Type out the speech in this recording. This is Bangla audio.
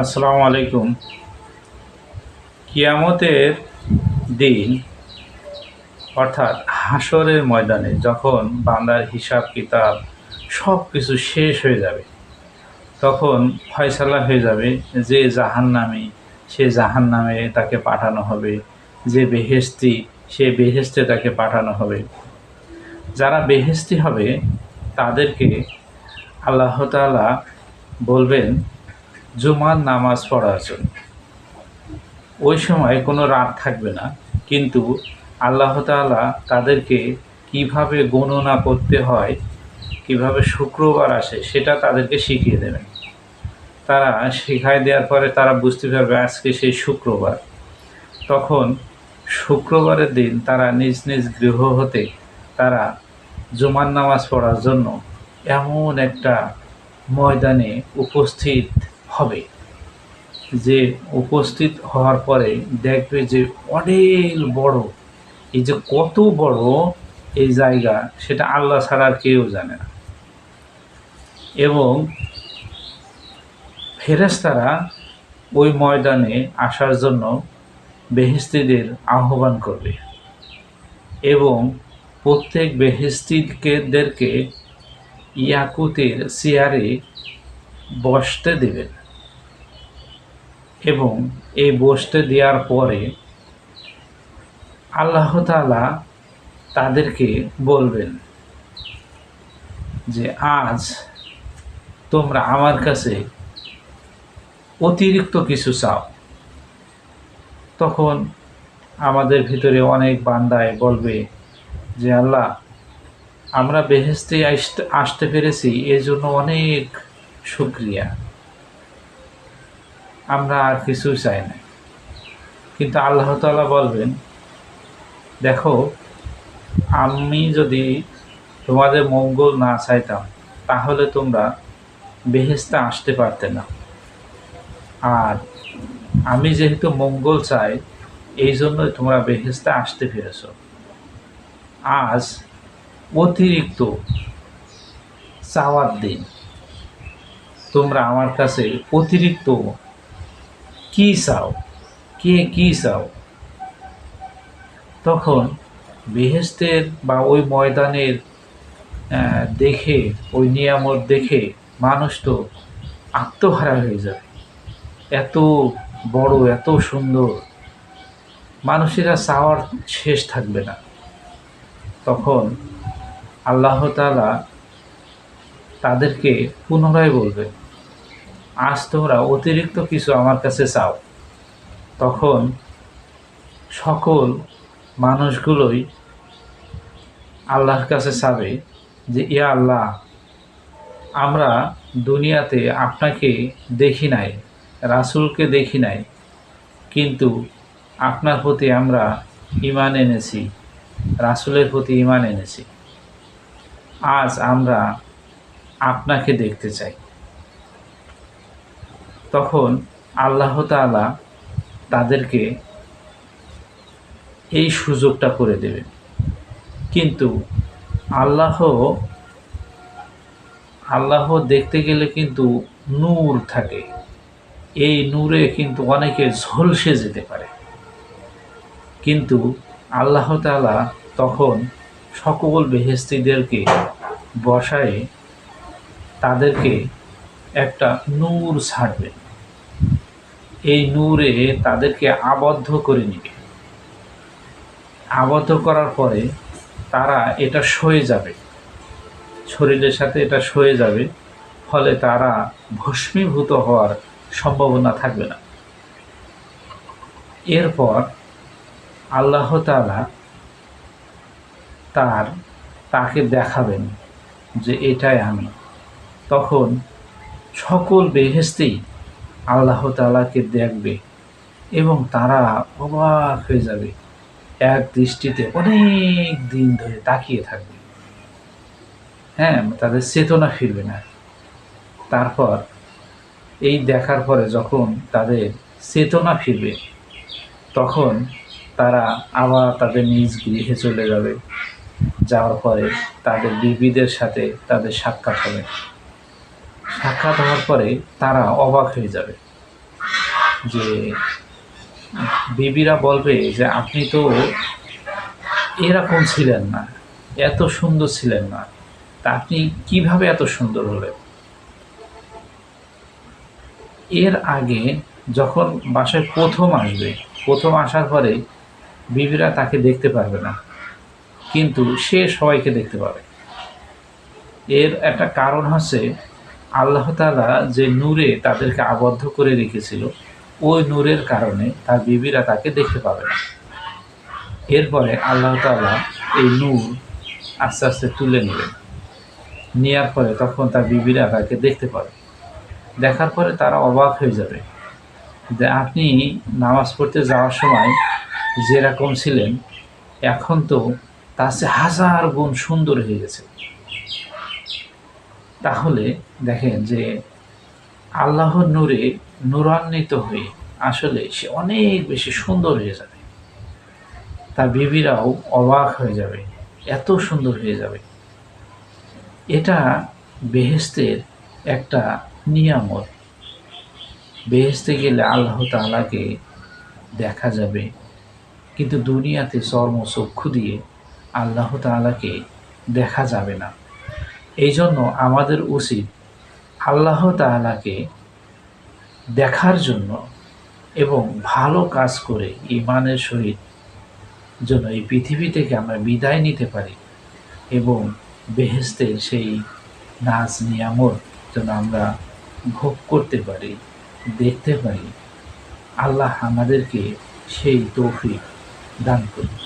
আসসালামু আলাইকুম। কিয়ামতের দিন, অর্থাৎ হাসরের ময়দানে যখন বান্দার হিসাব কিতাব সব কিছু শেষ হয়ে যাবে, তখন ফয়সালা হয়ে যাবে যে জাহান্নামী, সে জাহান্নামে তাকে পাঠানো হবে, যে বেহেস্তি সে বেহেস্তে তাকে পাঠানো হবে। যারা বেহেস্তি হবে, তাদেরকে আল্লাহ তাআলা বলবেন জুমার নামাজ পড়ার জন্য। ওই সময় কোনো রাত থাকবে না, কিন্তু আল্লাহ তাআলা তাদেরকে কীভাবে গণনা করতে হয়, কীভাবে শুক্রবার আসে, সেটা তাদেরকে শিখিয়ে দেবেন। তারা শিখাই দেওয়ার পরে তারা বুঝতে পারবে আজকে সেই শুক্রবার। তখন শুক্রবারের দিন তারা নিজ নিজ গৃহ হতে তারা জুমার নামাজ পড়ার জন্য এমন একটা ময়দানে উপস্থিত যে উপস্থিত হওয়ার পরে দেখবে যে অনেক বড়। এই যে কত বড় এই জায়গা, সেটা আল্লাহ ছাড়া আর কেউ জানে না। এবং ফেরেশতারা ওই ময়দানে আসার জন্য বেহেস্তিদের আহ্বান করবে। এবং প্রত্যেক বেহেস্তিদেরকে ইয়াকুতের চেয়ারে বসতে দেবেন। এবং এই বসতে দেওয়ার পরে আল্লাহ তাআলা তাদেরকে বলবেন যে, আজ তোমরা আমার কাছে অতিরিক্ত কিছু চাও। তখন আমাদের ভিতরে অনেক বান্দায় বলবে যে, আল্লাহ, আমরা বেহেস্তে আসতে পেরেছি এর জন্য অনেক শুক্রিয়া। আমরা আর কিছু চাই না। কিন্তু আল্লাহ তাআলা বলবেন, দেখো, আমি যদি তোমাদের মঙ্গল না চাইতাম, তাহলে তোমরা বেহেস্তে আসতে পারতে না। আর আমি যেহেতু মঙ্গল চাই, এই জন্যই তোমরা বেহেস্তে আসতে পেরেছ। আজ অতিরিক্ত চাওয়ার দিন। তোমরা আমার কাছে অতিরিক্ত কি চাও? কে কি চাও? তখন বেহেস্তের বা ওই ময়দানের দেখে, ওই নিয়ামত দেখে মানুষ তো আত্মহারা হয়ে যাবে এত বড়, এত সুন্দর। মানুষেরা চাওয়ার শেষ থাকবে না। তখন আল্লাহ তাআলা তাদেরকে পুনরায় বলবেন আজ তোমরা অতিরিক্ত কিছু আমার কাছে চাও। তখন সকল মানুষগুলোই আল্লাহর কাছে চাবে যে, ইয়া আল্লাহ, আমরা দুনিয়াতে আপনাকে দেখি নাই, রাসূলকে দেখি নাই, কিন্তু আপনার প্রতি আমরা ইমান এনেছি, রাসুলের প্রতি ইমান এনেছি। আজ আমরা আপনাকে দেখতে চাই। তখন আল্লাহ তাআলা তাদেরকে এই সুযোগটা করে দেবে কিন্তু আল্লাহ আল্লাহ দেখতে গেলে কিন্তু নূর থাকে। এই নূরে কিন্তু অনেকে ঝলসে যেতে পারে। কিন্তু আল্লাহ তাআলা তখন সকল বেহেস্তিদেরকে বসায় তাদেরকে একটা নূর ছাড়বেন। এই নূরে তাদেরকে আবদ্ধ করে নিবে। আবদ্ধ করার পরে তারা এটা সয়ে যাবে। শরীরের সাথে এটা সয়ে যাবে, ফলে তারা ভস্মীভূত হওয়ার সম্ভাবনা থাকবে না। এরপর আল্লাহ তাআলা তার, তাকে দেখাবেন যে এটাই আমি। তখন সকল বেহেস্তেই আল্লাহ তাআলাকে দেখবে এবং তারা অবাক হয়ে যাবে। এক দৃষ্টিতে অনেক দিন ধরে তাকিয়ে থাকবে। হ্যাঁ তাদের চেতনা ফিরবে না। তারপর এই দেখার পরে যখন তাদের চেতনা ফিরবে, তখন তারা আবার তাদের নিজ গৃহে চলে যাবে। যাওয়ার পরে তাদের বিবিদের সাথে তাদের সাক্ষাৎ হবে। সাক্ষাৎ হওয়ার পরে তারা অবাক হয়ে যাবে যে, বিবিরা বলবে যে, আপনি তো এরকম ছিলেন না, এত সুন্দর ছিলেন না। তা আপনি কীভাবে এত সুন্দর হলেন? এর আগে যখন বাসায় প্রথম আসবে, প্রথম আসার পরে বিবিরা তাকে দেখতে পারবে না। কিন্তু সে সবাইকে দেখতে পাবে। এর একটা কারণ হচ্ছে আল্লাহ তাআলা যে নূরে তাদেরকে আবদ্ধ করে রেখেছিল, ওই নূরের কারণে তার বিবিরা তাকে দেখতে পাবে না। এরপরে আল্লাহ তাআলা এই নূর আস্তে আস্তে তুলে নেবেন নেওয়ার পরে তখন তার বিবিরা তাকে দেখতে পাবে। দেখার পরে তারা অবাক হয়ে যাবে যে আপনি নামাজ পড়তে যাওয়ার সময় যেরকম ছিলেন, এখন তো তার চেয়ে হাজার গুণ সুন্দর হয়ে গেছে। তাহলে দেখেন যে আল্লাহর নূরে নূরান্বিত হয়ে আসলে সে অনেক বেশি সুন্দর হয়ে যাবে। তার বিবিরাও অবাক হয়ে যাবে, এত সুন্দর হয়ে যাবে। এটা বেহেস্তের একটা নিয়ামত। বেহেস্তে গেলে আল্লাহ তাআলাকে দেখা যাবে। কিন্তু দুনিয়াতে চর্ম চক্ষু দিয়ে আল্লাহ তাআলাকে দেখা যাবে না। এই জন্য আমাদের উচিত আল্লাহ তাআলাকে দেখার জন্য এবং ভালো কাজ করে ইমানের সহিত জন্য এই পৃথিবী থেকে আমরা বিদায় নিতে পারি এবং বেহেস্তের সেই নাচ নিয়ামত যেন আমরা ভোগ করতে পারি, দেখতে পারি। আল্লাহ আমাদেরকে সেই তৌফিক দান করুন।